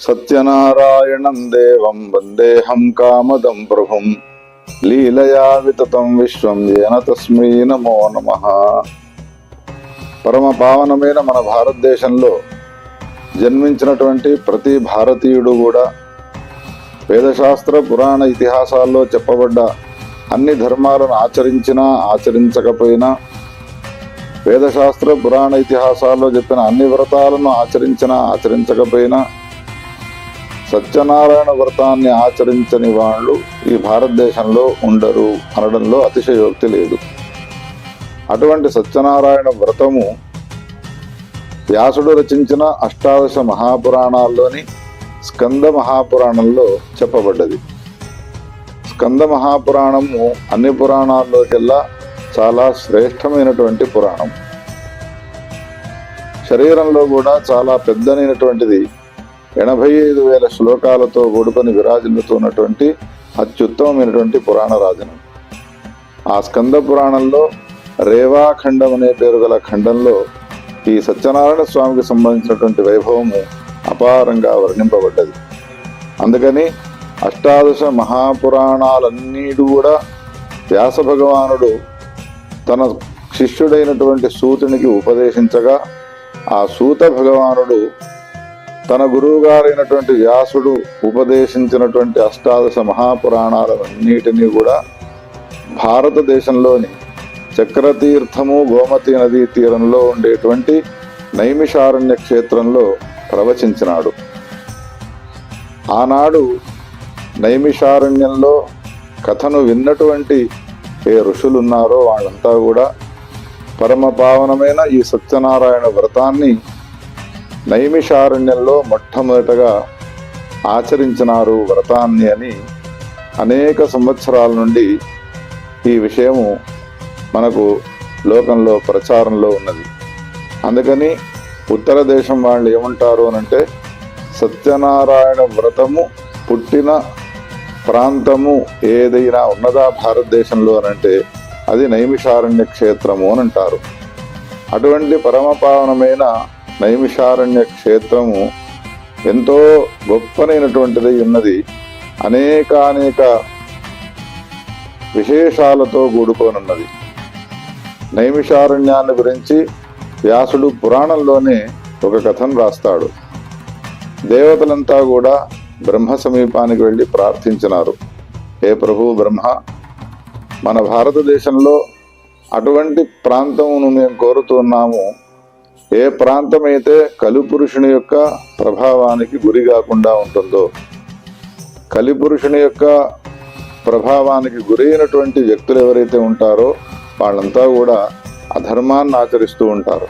సత్యనారాయణం దేవం వందేహం కామదం ప్రభుం. లీలయా వితతం విశ్వం ఏన తస్మై నమో నమ. పరమ పావనమైన మన భారతదేశంలో జన్మించినటువంటి ప్రతి భారతీయుడు కూడా వేదశాస్త్ర పురాణ ఇతిహాసాల్లో చెప్పబడ్డ అన్ని ధర్మాలను ఆచరించినా ఆచరించకపోయినా వేదశాస్త్ర పురాణ ఇతిహాసాల్లో చెప్పిన అన్ని వ్రతాలను ఆచరించినా ఆచరించకపోయినా సత్యనారాయణ వ్రతాన్ని ఆచరించని వాళ్ళు ఈ భారతదేశంలో ఉండరు అనడంలో అతిశయోక్తి లేదు. అటువంటి సత్యనారాయణ వ్రతము వ్యాసుడు రచించిన అష్టాదశ మహాపురాణాల్లోని స్కంద మహాపురాణంలో చెప్పబడ్డది. స్కంద మహాపురాణము అన్ని పురాణాల్లోకెల్లా చాలా శ్రేష్టమైనటువంటి పురాణం. శరీరంలో కూడా చాలా పెద్దనైనటువంటిది ఎనభై ఐదు వేల శ్లోకాలతో కూడుకొని విరాజిల్లుతున్నటువంటి అత్యుత్తమమైనటువంటి పురాణ రాజనం. ఆ స్కంద పురాణంలో రేవాఖండం అనే పేరు గల ఖండంలో ఈ సత్యనారాయణ స్వామికి సంబంధించినటువంటి వైభవము అపారంగా వర్ణింపబడ్డది. అందుకని అష్టాదశ మహాపురాణాలన్నీడు కూడా వ్యాస భగవానుడు తన శిష్యుడైనటువంటి సూతునికి ఉపదేశించగా ఆ సూత భగవానుడు తన గురువుగారైనటువంటి వ్యాసుడు ఉపదేశించినటువంటి అష్టాదశ మహాపురాణాలన్నిటినీ కూడా భారతదేశంలోని చక్రతీర్థము గోమతి నదీ తీరంలో ఉండేటువంటి నైమిషారణ్య క్షేత్రంలో ప్రవచించినాడు. ఆనాడు నైమిషారణ్యంలో కథను విన్నటువంటి ఏ ఋషులున్నారో వాళ్ళంతా కూడా పరమ పావనమైన ఈ సత్యనారాయణ వ్రతాన్ని నైమిషారణ్యంలో మొట్టమొదటగా ఆచరించినారు వ్రతాన్ని అని అనేక సంవత్సరాల నుండి ఈ విషయము మనకు లోకంలో ప్రచారంలో ఉన్నది. అందుకని ఉత్తర దేశం వాళ్ళు ఏమంటారు అనంటే సత్యనారాయణ వ్రతము పుట్టిన ప్రాంతము ఏదైనా ఉన్నదా భారతదేశంలో అనంటే అది నైమిషారణ్య క్షేత్రము అని అంటారు. అటువంటి పరమపావనమైన నైమిషారణ్య క్షేత్రము ఎంతో గొప్పనైనటువంటిది ఉన్నది. అనేకానేక విశేషాలతో కూడుకోనున్నది. నైమిషారణ్యాన్ని గురించి వ్యాసుడు పురాణంలోనే ఒక కథను రాస్తాడు దేవతలంతా కూడా బ్రహ్మ సమీపానికి వెళ్ళి ప్రార్థించినారు. హే ప్రభు బ్రహ్మ మన భారతదేశంలో అటువంటి ప్రాంతమును మేము కోరుతున్నాము ఏ ప్రాంతమైతే కలిపురుషుని యొక్క ప్రభావానికి గురి కాకుండా ఉంటుందో కలిపురుషుని యొక్క ప్రభావానికి గురైనటువంటి వ్యక్తులు ఎవరైతే ఉంటారో వాళ్ళంతా కూడా అధర్మాన్ని ఆచరిస్తూ ఉంటారు.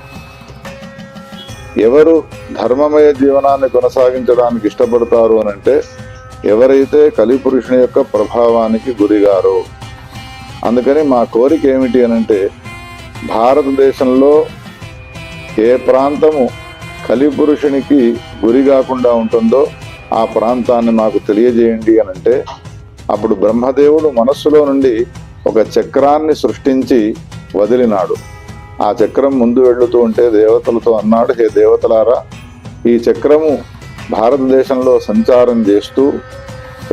ఎవరు ధర్మమయ జీవనాన్ని కొనసాగించడానికి ఇష్టపడతారు అని అంటే ఎవరైతే కలిపురుషుని యొక్క ప్రభావానికి గురిగారో. అందుకని మా కోరిక ఏమిటి అని అంటే భారతదేశంలో ఏ ప్రాంతము కలిపురుషునికి గురి కాకుండా ఉంటుందో ఆ ప్రాంతాన్ని మాకు తెలియజేయండి అని అంటే అప్పుడు బ్రహ్మదేవుడు మనస్సులో నుండి ఒక చక్రాన్ని సృష్టించి వదిలినాడు. ఆ చక్రం ముందు వెళ్ళుతూ ఉంటే దేవతలతో అన్నాడు హే దేవతలారా ఈ చక్రము భారతదేశంలో సంచారం చేస్తూ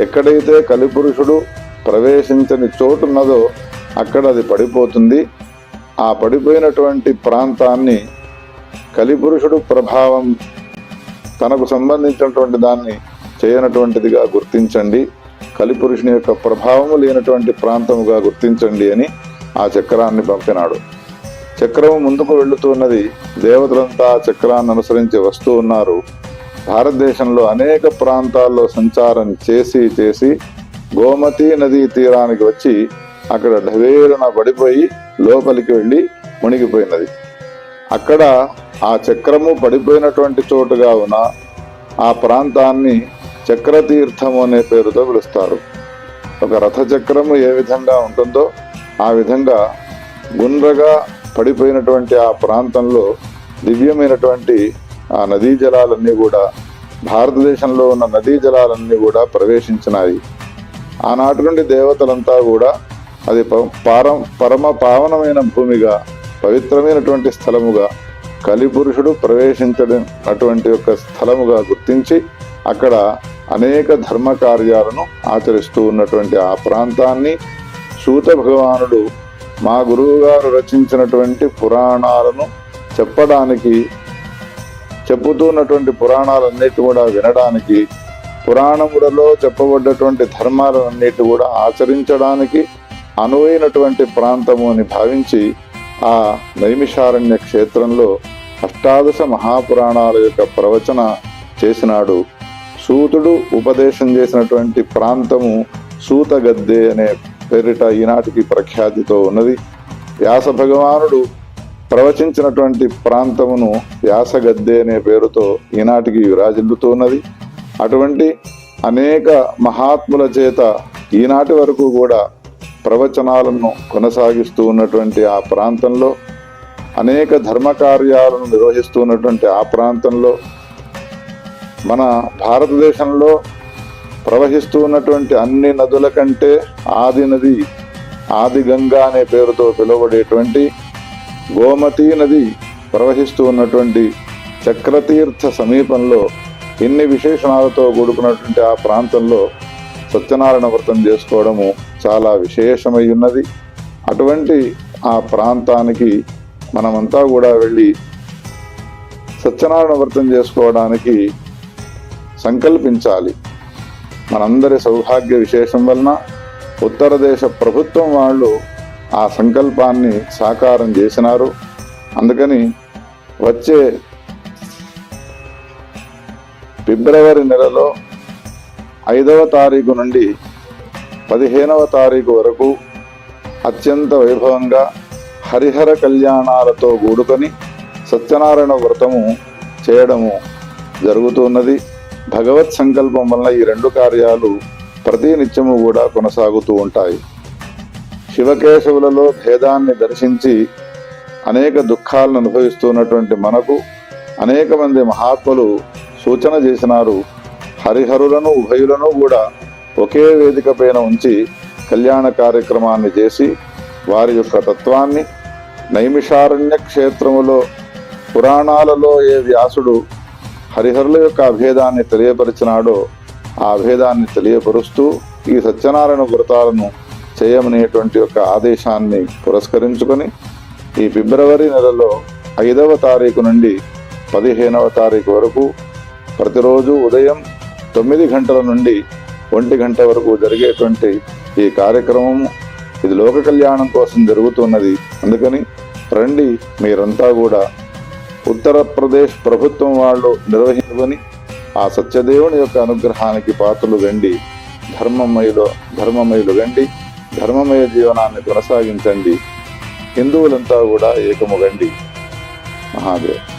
ఎక్కడైతే కలిపురుషుడు ప్రవేశించని చోటున్నదో అక్కడ అది పడిపోతుంది. ఆ పడిపోయినటువంటి ప్రాంతాన్ని కలిపురుషుడు ప్రభావం తనకు సంబంధించినటువంటి దాన్ని చేయనటువంటిదిగా గుర్తించండి. కలిపురుషుని యొక్క ప్రభావము లేనటువంటి ప్రాంతముగా గుర్తించండి అని ఆ చక్రాన్ని పంపినాడు. చక్రము ముందుకు వెళుతున్నది దేవతలంతా ఆ చక్రాన్ని అనుసరించి వస్తూ ఉన్నారు. భారతదేశంలో అనేక ప్రాంతాల్లో సంచారం చేసి చేసి గోమతి నదీ తీరానికి వచ్చి అక్కడ ఢవేరున పడిపోయి లోపలికి వెళ్ళి మునిగిపోయినది. అక్కడ ఆ చక్రము పడిపోయినటువంటి చోటుగా ఉన్న ఆ ప్రాంతాన్ని చక్రతీర్థము అనే పేరుతో పిలుస్తారు. ఒక రథ చక్రము ఏ విధంగా ఉంటుందో ఆ విధంగా గుండ్రగా పడిపోయినటువంటి ఆ ప్రాంతంలో దివ్యమైనటువంటి ఆ నదీ జలాలన్నీ కూడా భారతదేశంలో ఉన్న నదీ జలాలన్నీ కూడా ప్రవేశించినాయి. ఆనాటి నుండి దేవతలంతా కూడా అది ప- పారం పరమ పావనమైన భూమిగా పవిత్రమైనటువంటి స్థలముగా కలిపురుషుడు ప్రవేశించడం అటువంటి యొక్క స్థలముగా గుర్తించి అక్కడ అనేక ధర్మ కార్యాలను ఆచరిస్తూ ఉన్నటువంటి ఆ ప్రాంతాన్ని సూత భగవానుడు మా గురువు గారు రచించినటువంటి పురాణాలను చెప్పడానికి చెప్పుతున్నటువంటి పురాణాలన్నిటి కూడా వినడానికి పురాణములలో చెప్పబడ్డటువంటి ధర్మాలన్నిటి కూడా ఆచరించడానికి అనువైనటువంటి ప్రాంతము అని భావించి ఆ నైమిషారణ్య క్షేత్రంలో అష్టాదశ మహాపురాణాల యొక్క ప్రవచన చేసినాడు. సూతుడు ఉపదేశం చేసినటువంటి ప్రాంతము సూతగద్దె అనే పేరిట ఈనాటికి ప్రఖ్యాతితో ఉన్నది. వ్యాస భగవానుడు ప్రవచించినటువంటి ప్రాంతమును వ్యాసగద్దె అనే పేరుతో ఈనాటికి విరాజిల్లుతూ ఉన్నది. అటువంటి అనేక మహాత్ముల చేత ఈనాటి వరకు కూడా ప్రవచనాలను కొనసాగిస్తూ ఉన్నటువంటి ఆ ప్రాంతంలో అనేక ధర్మ కార్యాలను నిర్వహిస్తూ ఉన్నటువంటి ఆ ప్రాంతంలో మన భారతదేశంలో ప్రవహిస్తూ ఉన్నటువంటి అన్ని నదుల కంటే ఆది నది ఆది గంగా అనే పేరుతో పిలువబడేటువంటి గోమతీ నది ప్రవహిస్తూ ఉన్నటువంటి చక్రతీర్థ సమీపంలో ఇన్ని విశేషణాలతో కూడుకున్నటువంటి ఆ ప్రాంతంలో సత్యనారాయణ వ్రతం చేసుకోవడము చాలా విశేషమై ఉన్నది అటువంటి ఆ ప్రాంతానికి మనమంతా కూడా వెళ్ళి సత్యనారాయణ వ్రతం చేసుకోవడానికి సంకల్పించాలి. మనందరి సౌభాగ్య విశేషం వలన ఉత్తర దేశ ప్రభుత్వం వాళ్ళు ఆ సంకల్పాన్ని సాకారం చేసినారు. అందుకని వచ్చే ఫిబ్రవరి నెలలో ఐదవ తారీఖు నుండి పదిహేనవ తారీఖు వరకు అత్యంత వైభవంగా హరిహర కళ్యాణాలతో కూడుకొని సత్యనారాయణ వ్రతము చేయడము జరుగుతున్నది. భగవత్ సంకల్పం వల్ల ఈ రెండు కార్యాలు ప్రతి నిత్యము కూడా కొనసాగుతూ ఉంటాయి. శివకేశవులలో భేదాన్ని దర్శించి అనేక దుఃఖాలను అనుభవిస్తున్నటువంటి మనకు అనేక మంది మహాత్ములు సూచన చేసినారు. హరిహరులను ఉభయులను కూడా ఒకే వేదిక పైన ఉంచి కళ్యాణ కార్యక్రమాన్ని చేసి వారి యొక్క తత్వాన్ని నైమిషారణ్య క్షేత్రములో పురాణాలలో ఏ వ్యాసుడు హరిహరుల యొక్క అభేదాన్ని తెలియపరిచినాడో ఆ అభేదాన్ని తెలియపరుస్తూ ఈ సత్యనారాయణ వ్రతాలను చేయమనేటువంటి యొక్క ఆదేశాన్ని పురస్కరించుకొని ఈ ఫిబ్రవరి నెలలో ఐదవ తారీఖు నుండి పదిహేనవ తారీఖు వరకు ప్రతిరోజు ఉదయం తొమ్మిది గంటల నుండి ఒంటి గంట వరకు జరిగేటువంటి ఈ కార్యక్రమం ఇది లోక కళ్యాణం కోసం జరుగుతున్నది. అందుకని రండి మీరంతా కూడా ఉత్తరప్రదేశ్ ప్రభుత్వం వాళ్ళు నిర్వహించుకొని ఆ సత్యదేవుని యొక్క అనుగ్రహానికి పాత్రలు వెండి ధర్మమయులు ధర్మమయులు వెండి ధర్మమయ జీవనాన్ని కొనసాగించండి. హిందువులంతా కూడా ఏకముగండి. మహాదేవ్.